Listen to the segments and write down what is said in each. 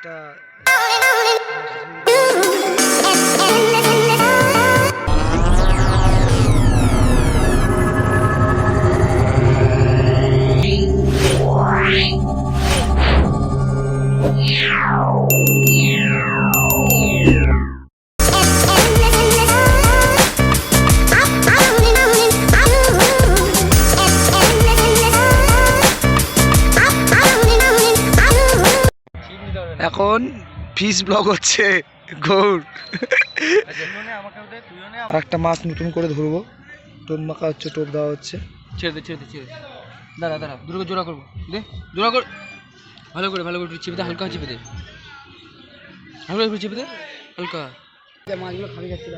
মাছটা এখন fish blog হচ্ছে গৌর। আর একটা মাছ নতুন করে ধরবো। টোপ মাখা হচ্ছে টোপ দেওয়া হচ্ছে। ছেড়ে দে ছেড়ে দে ছেড়ে দে। দাঁড়া দাঁড়া দূরে জোড়া করব। দে জোড়া কর। ভালো করে ভালো করে চেপে দে হালকা চেপে দে। হালকা একটু চেপে দে হালকা। মাছগুলো খালি যাচ্ছে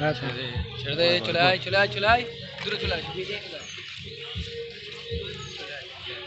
হ্যাঁ ছেড়ে দে ছেড়ে দে চলে আয় চলে আয় চলে আয়। দূরে চলে আয়।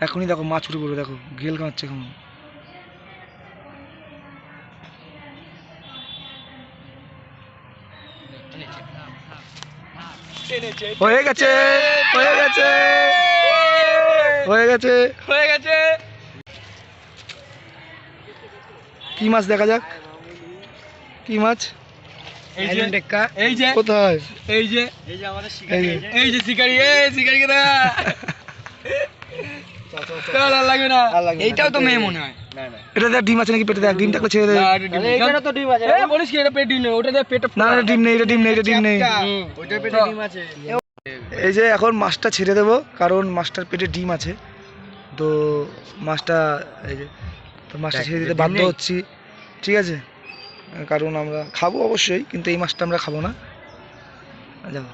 এখনই দেখো মাছ উঠে পড়বে দেখো গেল কামাচ্ছে কেমন। হয়ে গেছে হয়ে গেছে হয়ে গেছে। হয়ে গেছে। কি মাছ দেখা যাক? কি মাছ? এই যে এই যে কোথায়? এই যে এই যে। এই যে শিকারি এই শিকারি কেদা কাল আর লাগবে না। আর এইটাও তো মেয়ে মনে হয়। এটা দেখ ডিম আছে নাকি পেটে দেখ ডিম থাকলে ছেড়ে দে। এইখানে তো ডিম আছে। এ বলিস কি এটা পেট ডিম নেই ওটা দিয়ে পেটে না না ডিম নেই এটা ডিম নেই এটা ডিম নেই। ওইটা পেটে ডিম আছে। এই যে এখন মাছটা ছেড়ে দেবো কারণ মাছটার পেটে ডিম আছে। তো মাছটা এই যে তো মাছটা ছেড়ে দিতে বাধ্য হচ্ছি। ঠিক আছে? কারণ আমরা খাব অবশ্যই কিন্তু এই মাছটা আমরা খাব না। যাও।